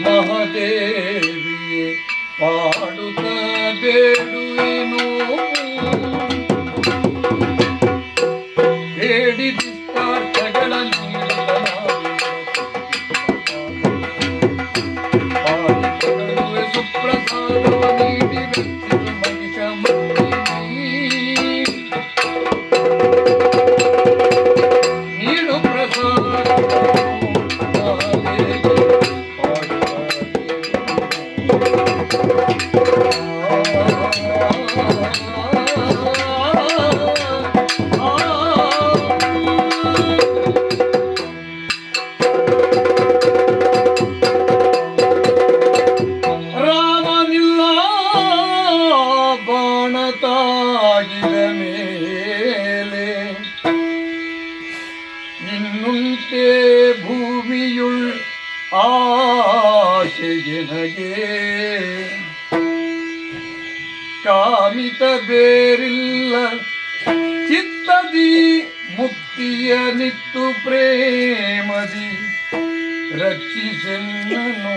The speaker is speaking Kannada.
ಮಹದೇವಿಯೇ ಪಾಡುತ್ತ ಬೇಡುವೆನು. ಬೇಡಿದಿಷ್ಟಾರ್ಥಗಳ ನೀಡುತ್ತ ಬಾಣತಾಗಿದ ಮೇಲೆ. ಇನ್ನುಂಟೆ ಭೂಮಿಯುಳ್ ಆಶೆಗೆನಗೆ ಕಾಮಿತ ಬೇರಿಲ್ಲ ಚಿತ್ತದಿ ಮುಕ್ತಿಯ ನಿತ್ತು ಪ್ರೇಮದಿ ರಕ್ಷಿಸೆನ್ನನು.